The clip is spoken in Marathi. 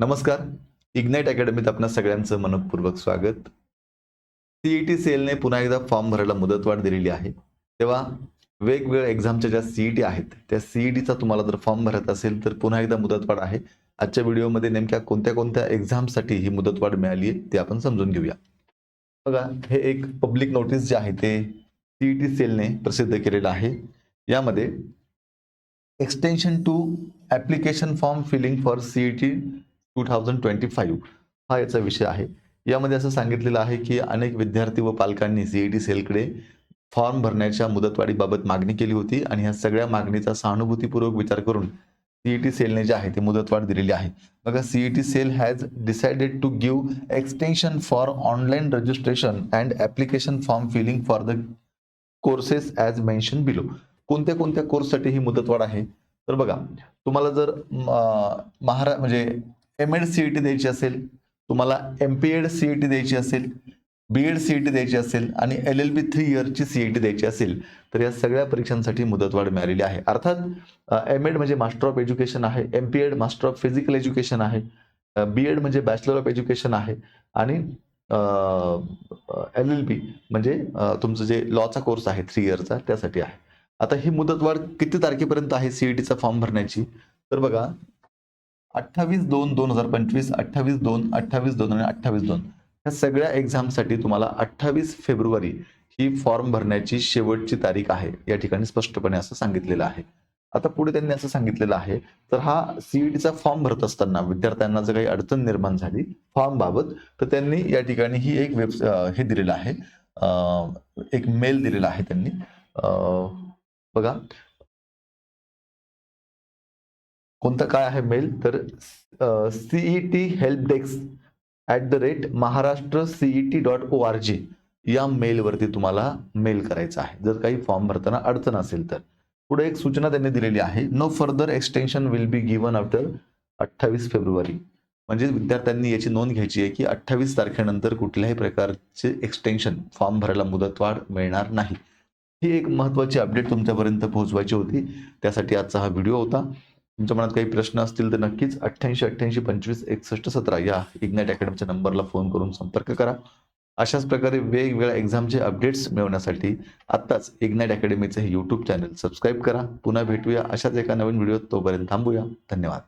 नमस्कार. इग्नाइट अकॅडमीत आपणा सगळ्यांचं मनपूर्वक स्वागत. सीईटी सेलने पुन्हा एकदा फॉर्म भरायला मुदतवाढ दिलेली आहे. तेव्हा वेगवेगळ्या एक्झामच्या ज्या सीईटी आहेत त्या सीईटीचा तुम्हाला जर फॉर्म भरत असेल तर पुन्हा एकदा मुदतवाढ आहे. आजच्या व्हिडिओमध्ये नेमक्या कोणत्या कोणत्या एक्झामसाठी ही मुदतवाढ मिळाली आहे ते आपण समजून घेऊया. बघा हे एक पब्लिक नोटीस जे आहे ते सीईटी सेलने प्रसिद्ध केलेलं आहे. यामध्ये extension to application form filling for CET two thousand twenty five हा याचा विषय आहे. यामध्ये असं सांगितलेलं आहे की अनेक विद्यार्थी व पालकांनी सीईटी सेलकडे फॉर्म भरण्याच्या मुदतवाढीबाबत मागणी केली होती आणि ह्या सगळ्या मागणीचा सहानुभूतीपूर्वक विचार करून सीईटी सेलने जे आहे ते मुदतवाढ दिलेली आहे. बघा CET cell has decided to give extension for online registration and application form filling for the courses as mention below कोणत्या कोणत्या कोर्ससाठी ही मुदतवाढ आहे? तर बघा तुम्हाला जर महारा म्हणजे M Ed C E T द्यायची असेल तुम्हाला M P Ed C E T द्यायची असेल B Ed C E T द्यायची असेल आणि एल एल बी थ्री इयरची सी ई टी द्यायची असेल तर या सगळ्या परीक्षांसाठी मुदतवाढ मिळालेली आहे. अर्थात एम एड म्हणजे मास्टर ऑफ एज्युकेशन आहे M P Ed master of physical education आहे बी एड म्हणजे बॅचलर ऑफ एज्युकेशन आहे आणि एल एल बी म्हणजे तुमचं जे लॉचा कोर्स आहे थ्री इयरचा त्यासाठी आहे. आता ही मुदतवाढ किती तारखेपर्यंत आहे सीईटीचा फॉर्म भरण्याची? तर बघा अठ्ठावीस दोन दोन हजार पंचवीस अठ्ठावीस दोन अठ्ठावीस दोन आणि अठ्ठावीस दोन. ह्या सगळ्या एक्झामसाठी तुम्हाला अठ्ठावीस फेब्रुवारी ही फॉर्म भरण्याची शेवटची तारीख आहे. या ठिकाणी स्पष्टपणे असं सांगितलेलं आहे. आता पुढे त्यांनी असं सांगितलेलं आहे तर हा सीईटीचा फॉर्म भरत असताना विद्यार्थ्यांना जर काही अडचण निर्माण झाली फॉर्म बाबत तर त्यांनी या ठिकाणी ही एक वेब हे दिलेलं आहे. एक मेल दिलेला आहे त्यांनी. बघा कोणतं काय आहे मेल? तर CET help desk at the rate Maharashtra CET dot O R G या मेलवरती तुम्हाला मेल करायचा आहे. जर काही फॉर्म भरताना अडचण असेल तर. पुढे एक सूचना त्यांनी दिलेली आहे. No further extension will be given after अठ्ठावीस फेब्रुवारी. म्हणजे विद्यार्थ्यांनी याची नोंद घ्यायची आहे की अठ्ठावीस तारखेनंतर कुठल्याही प्रकारचे एक्सटेन्शन फॉर्म भरायला मुदतवाढ मिळणार नाही. ही एक महत्त्वाची अपडेट तुमच्यापर्यंत पोहोचवायची होती. त्यासाठी आजचा हा व्हिडिओ होता. तुमच्या मनात काही प्रश्न असतील तर नक्कीच अठ्ठ्याऐंशी अठ्ठ्याऐंशी पंचवीस एकसष्ट सतरा या इग्नाईट अकॅडमीच्या नंबरला फोन करून संपर्क करा. अशाच प्रकारे वेगवेगळ्या एक्झामचे अपडेट्स मिळवण्यासाठी आत्ताच इग्नाईट अकॅडमीचे हे यूट्यूब चॅनल सबस्क्राईब करा. पुन्हा भेटूया अशाच एका नवीन व्हिडिओत तोपर्यंत थांबूया. धन्यवाद.